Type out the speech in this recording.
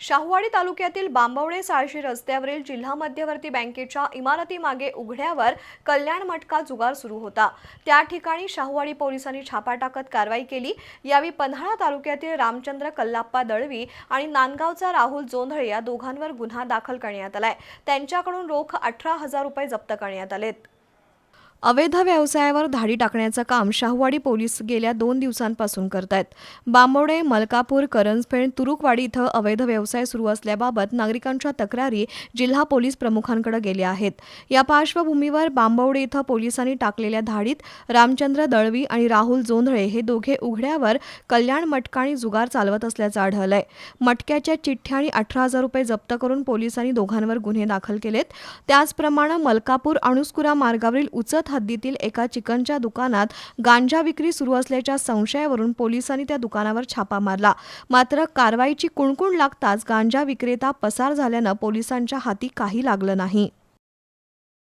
शाहूवाडी तालुक्यातील बांबवडे साळशी रस्त्यावरील जिल्हा मध्यवर्ती बँकेच्या इमारतीमागे उघड्यावर कल्याण मटका जुगार सुरू होता. त्या ठिकाणी शाहूवाडी पोलिसांनी छापा टाकत कारवाई केली. यावेळी पन्हाळा तालुक्यातील रामचंद्र कल्लाप्पा दळवी आणि नांदगावचा राहुल जोंधळे या दोघांवर गुन्हा दाखल करण्यात आलाय. त्यांच्याकडून रोख अठरा हजार रुपये जप्त करण्यात आलेत. अवैध व्यवसायावर धाडी टाकण्याचं काम शाहूवाडी पोलीस गेल्या दोन दिवसांपासून करतायत. बांबवडे मलकापूर करंजफेड तुरुकवाडी इथं अवैध व्यवसाय सुरू असल्याबाबत नागरिकांच्या तक्रारी जिल्हा पोलीस प्रमुखांकडे गेल्या आहेत. या पार्श्वभूमीवर बांबवडे इथं पोलिसांनी टाकलेल्या धाडीत रामचंद्र दळवी आणि राहुल जोंधळे हे दोघे उघड्यावर कल्याण मटका आणि जुगार चालवत असल्याचं आढळलंय. मटक्याच्या चिठ्ठ्या आणि अठरा हजार रुपये जप्त करून पोलिसांनी दोघांवर गुन्हे दाखल केलेत. त्याचप्रमाणे मलकापूर अणुस्कुरा मार्गावरील उचत हद्दीतील एका चिकनच्या दुकानात गांजा विक्री सुरू असल्याच्या संशयावरून पोलिसांनी त्या दुकानावर छापा मारला. मात्र कारवाईची कुणकुण लागताच गांजा विक्रेता पसार झाल्यानं पोलिसांच्या हाती काही लागलं नाही.